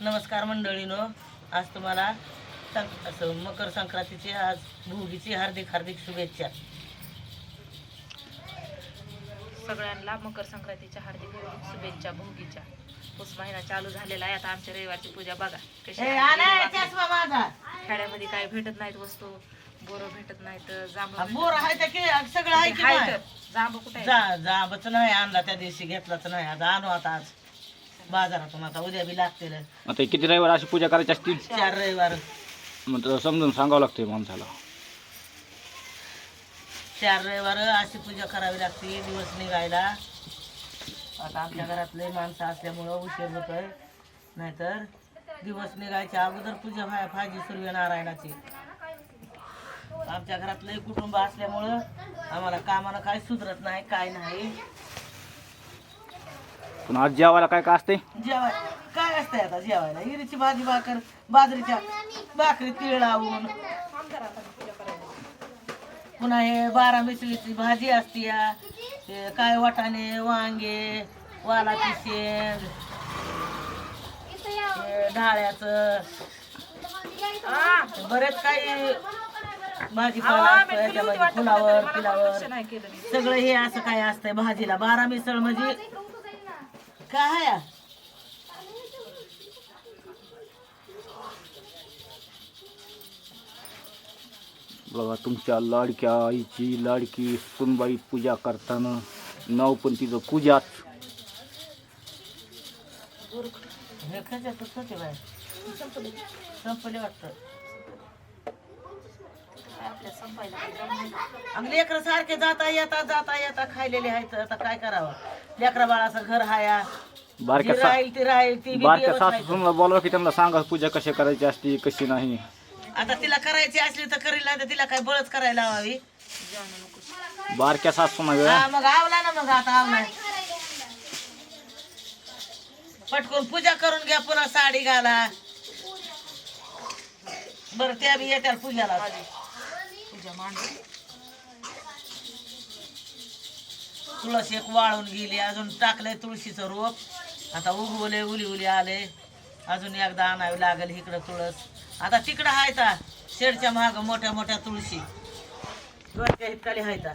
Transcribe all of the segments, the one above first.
नमस्कार मंडळीनो. आज तुम्हाला सं- असं मकर संक्रांतीची आज भोगीची हार्दिक हार्दिक शुभेच्छा. सगळ्यांना मकर संक्रांतीच्या हार्दिक हार्दिक शुभेच्छा भोगीच्या. पुस महिना चालू झालेला आहे आता आमच्या रविवारची पूजा बघा. कशी खेड्यामध्ये काही भेटत नाहीत वस्तू बोरं भेटत नाहीत भेटत बोर आहे तर की सगळं आहे की. जांभूळ कुठे आहे? जा जांबच नाही आणला त्या दिवशी घेतलाच नाही. आता आणू आता आज. बाजारातून आता उद्या बी लागतील. आता हे किती रविवार अशी पूजा करायची असतील? चार रविवार. मग तर समजून सांगावं लागतंय माणसाला. चार रविवार अशी पूजा करावी लागते. दिवस निघायला. आता आमच्या घरातले माणसं असल्यामुळं उशीर होतोय. नाहीतर दिवस निघायच्या अगोदर पूजा व्हाय फाजी सुरू आहे नारायणाची. आमच्या घरातले कुटुंब असल्यामुळं आम्हाला कामाला काय सुधरत नाही काय नाही. पण आज जेवायला काय काय असते जेवाय काय असतंय आता जेवायला? हिरीची भाजी भाकर बाजरीच्या भाकरी तीळ लावून. पुन्हा हे बारा मिसळीची भाजी असते या. काय वाटाणे वांगे वालाची शेंग हे बरेच काही भाजीपाला असतो याच्या भाजी फुलावर फिलावर पिलावर. सगळं हे असं काय असतंय भाजीला. बारा मिसळ म्हणजे काय? बघा तुमच्या लाडक्या आईची लाडकी सुनबाई पूजा करताना नाव पण तिचं पूजाच संपले वाटतं लेकरं सारखे जाता येता जाता येता खायलेले आहेत आता काय करावं लेकरा बाळाचं घर हाया जी बारक्या सा राहील ती राहील ती बी बारक्या देवच सासू राहील. सुनला बोलवा की त्यांना सांगा पूजा कशी करायची असते कशी नाही. आता तिला करायची असली तर करील नाही तर तिला काय बळच करायला लावावी. नको. बारक्या सासू हा मग आवला ना मग आता आवला. पटकून पूजा करून घ्या पुन्हा साडी घाला. बरं त्या बी येत्या पूजाला. तुळस एक वाळून गेली अजून टाकलंय तुळशीचं रोप. आता उगवले उली उली आले अजून एकदा आणावी लागेल इकडं तुळस. आता तिकडं हायता शेडच्या माग मोठ्या मोठ्या तुळशी. डोक्या इतकाली हायता.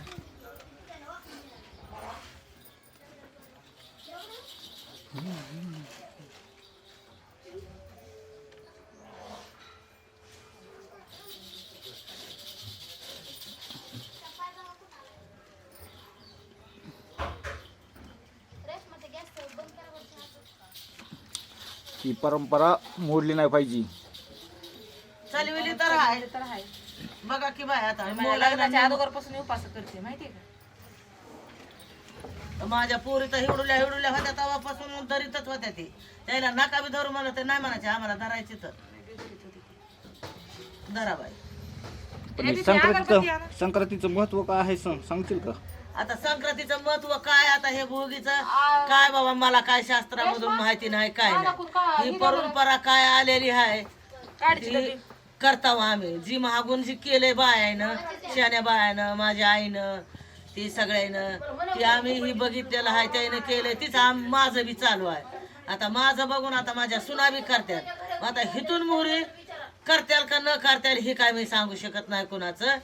ही परंपरा मोडली नाही पाहिजे. चलविली तर आहे. तर आहे बघा की बाय आता लग्नाच्या अगोदरपासून उपास करते माहितीये का? माझ्या पोरी तर हिवडुल्या हिवडुल्या होत्या तेव्हापासून धरीतच होत्या ती. त्याला नाका बी धरू म्हणलं ते नाही म्हणायचे आम्हाला धरायची तर. धरा बाई. पण हे संक्रांतीचं संक्रांतीचं महत्त्व काय आहे सांग- सांगतील का? आता संक्रांतीचं महत्त्व काय? आता हे भोगीचं काय बाबा मला काय शास्त्रामधून माहिती नाही काय नाही. ही परंपरा काय आलेली आहे? ती करताव आम्ही. जी महागून जी केलंय बायानं शान्या बायानं माझ्या आईनं ती सगळ्यानं ती आम्ही ही बघितलेलं आहे त्यानं केलंय तीच आम माझं बी चालू आहे. आता माझं बघून आता माझ्या सुना बी करतात आता हिथून मोहरी करत्याल का न करत्याल हे काय मी सांगू शकत नाही कोणाचं.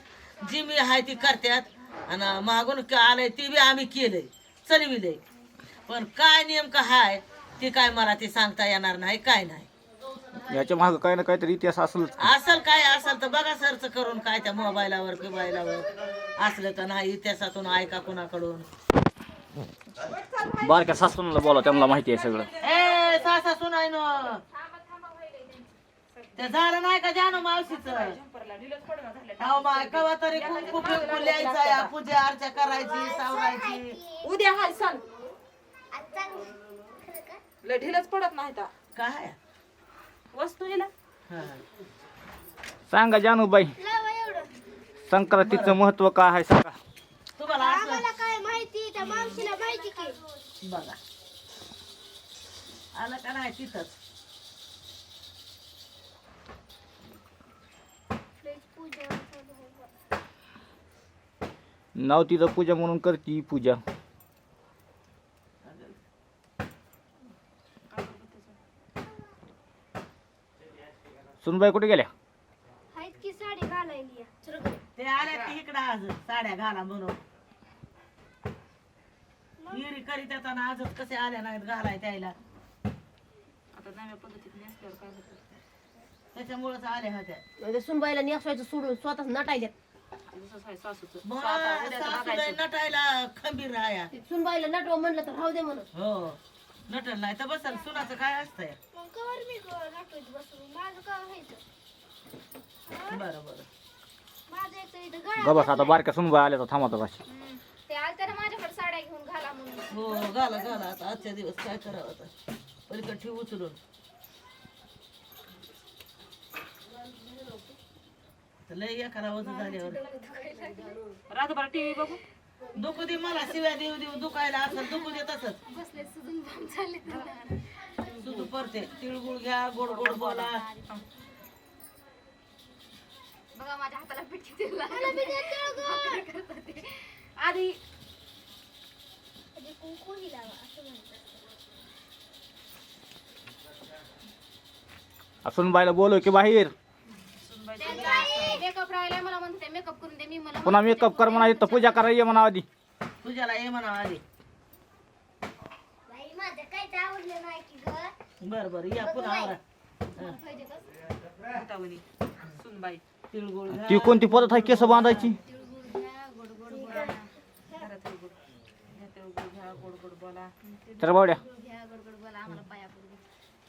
जी मी आहे ती करत्यात. आणि मागून का आलंय ती बी आम्ही केलंय. चलविलंय. पण काय नेमकं हाय ती काय मला ती सांगता येणार नाही काय नाही. याच्या मागं काही ना काहीतरी इतिहास असेलच असल काय असल तर बघा सर्च करून काय त्या मोबाईलावर बिबाईलावर असलं तर नाही इतिहासातून ऐका कोणाकडून. बारक्या सासूला बोला त्यांना माहिती आहे सगळं. ए सासा सुनाय न ते झालं नाही का जानू मावशीच? अहो माय कवा तरी कुंकू बिंकू लिहायचा या पूजा अर्चा करायची सावरायची. उद्या हाय सण लय ढिलच पडत नाही काय वस्तू हिला. हा. सांगा जानूबाई संक्रांतीचं महत्त्व काय आहे सांगा. तुम्हाला काय माहिती? त्या मावशीला माहिती की. बघा. आलं का नाही तिथंच? नाव तिचं पूजा म्हणून करती पूजा. सुनबाई कुठे गेल्या? आहेत की साडी घालायली ते आल्या की इकडं आज साड्या घाला म्हणून. हिरी करीत येताना आजच कसे आल्या नाहीत घालाय त्याला आता नव्या पद्धतीत नेसल्यावर काय होतं? त्याच्यामुळेच आल्या होत्या. म्हणजे सुनबाईला नेसवायचं सोडून स्वतःच नटायच्यात. जसं आहे सासूचं मग आता उद्याचं सासूला बघायचं नटायला खंबीर राया ते सुनबाईला नटवा म्हणलं तर राहू दे म्हणून. हो नटल नाही तर बसल. सुनाचं काय असतंय मग कवर मी नटवत बसून? माझं काय व्हायचं बरं बरं. माझं एक तर इथं गळा गबस आता बारक्या सुनबाई आल्या तर थांबा अशी ते आलते ना माझ्याकडे साड्या घेऊन घाला म्हणून. हो घाला घाला. आता आजच्या दिवस काय करावं आता? पलीकडे ठेव उचलून. तर लय एखादा वजन झाल्यावर. रातभर टीव्ही बघू. दुखू दे मला शिव्या देऊ देऊ दुखायला असं दुखू दे तसंच. बसले सुजून बंद झाले परते तिळगुळ घ्या गोड गोड बोला. बघा माझ्या हाताला पिठी आधी कुंकुही लावा असं म्हणतात. सुनबाईला बोलव की बाहेर. मेकअप राहिलाय मला म्हणते मेकअप करून दे मी मला पुन्हा मेकअप कर म्हणा इथं. पूजा करायची म्हणा आधी. तुझ्याला ये म्हणा आधी. बाई माझं काहीच आवडलं नाही की ग. बर बर या पुन्हा आवरा. पाहिजे का हातावणी सुनबाई तिळगुळ ती कोणती पद्धत आहे? केस बांधायची? तिळगुळ घ्या तिळगुळ घ्या गोड गोड बोला. तर बावड्या. घ्या गडबड बोला आम्हाला पाया पडू दे.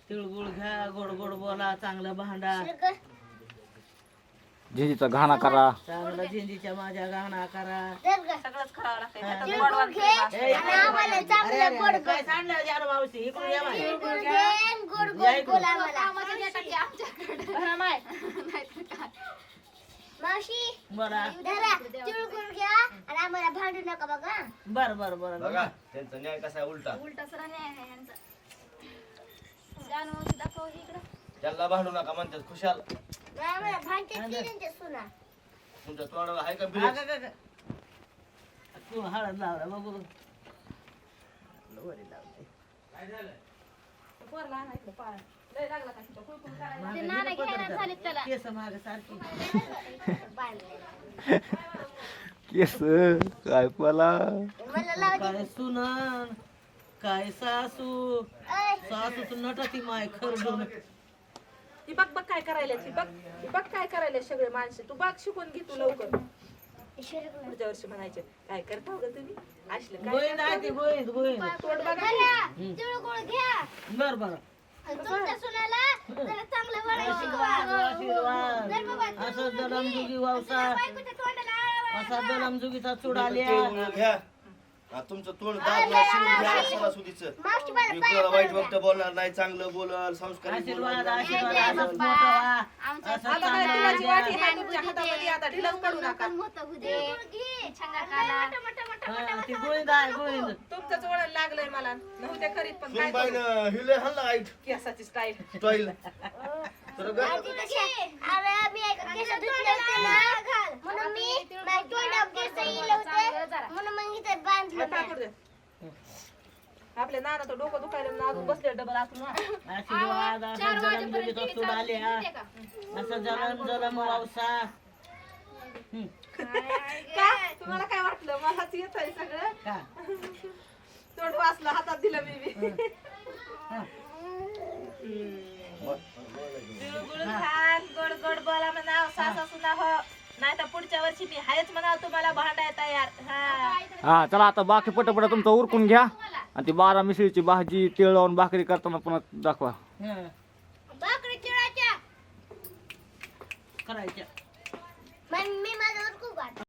तिळगुळ घ्या गोड गोड बोला चांगलं भांडा. झिंजीचा घाणा करा. चांगलं झेंडीच्या माझ्या गाणा करा. सगळंच करावं लागतंय. नाहीतर गोड वाटतंय बा. ए, अरे, अरे, अरे, काय सांडलं जाणं मावशी? इकडून या बाई. या. इकडून. कामाचं द्या टाकी आमच्याकडे. नाहीतर काय. मावशी बरं. धरा. तिळगुळ घ्या आणि आम्हाला भांडू नका बघा. बर बर बर बघा त्यांचा न्याय कसा आहे उलटा. उलटा सरा न्याय आहे यांचा. जानू दाखव इकडं. त्यांना भांडू नका म्हणतात खुशाल. तुमच्या तोंडाला आहे का. तू हळद लावला बघू. लावते. केस माग सारखी. केस काय लाव काय सुनन काय सासू? सासू तू नटती माय खरडून. ती बघ बघ काय करायला ती बघ ती बघ काय करायला सगळे माणसं. तू बघ शिकून घे तू लवकर. पुढच्या वर्षी म्हणायचे काय करता ग तुम्ही? असलं काय तोंड बघा. तिळगुळ घ्या. बर बर. आणि तुमच्या सुनाला जरा चांगलं वळण शिकवा. आशीर्वाद. असं दलमजुगी वावसा बायकोच्या तोंडाला आळा असा दलमजुगीचा चूड आल्या घ्या. हा, तुमचं तोंड दाबला शिवून घ्या सणासुदीचं. मावशी मला मी कुणाला वाईट वक्त बोलणार नाही चांगलं बोलल संस्कारी आशीर्वाद आशीर्वाद असंच मोठं व्हा. असं आता काय चांगलं तुझी वाटी. आहे तुमच्या हातामध्ये आता ढिलच करू नका. हा, ती गोविंद आहे गोविंद. तुमचंच वळण लागलंय मला. नव्हते करीत पण काय करू? सुनबाईनं हिले हल्ला वाईट केसाची स्टाईल स्टाईल तर ग म्हणून मी माझ्या तोंडावर केस इले होते. म्हणून मग इथे बांधलं काय करू दे? आपल्या नाना तर डोकं दुखायला म्हणून अजून बसले डबल असं जलम जलम का? तुम्हाला काय वाटलं? मलाच येत आहे सगळं? का? तोंड वाचलं हातात दिलं मी. बी हा. तिळगुळ खान गोड गोड बोला म्हणाव सासा सुना हो नाही तर पुढच्या वर्षी मी हायच म्हणाव तुम्हाला भांडाय तयार. हा. हा चला आता बाकी पटपट तुमचं उरकून घ्या. आणि ती बारा मिसळीची भाजी तिळ लावून भाकरी करताना पुन्हा दाखवा. हं, चिळाच्या करायच्या.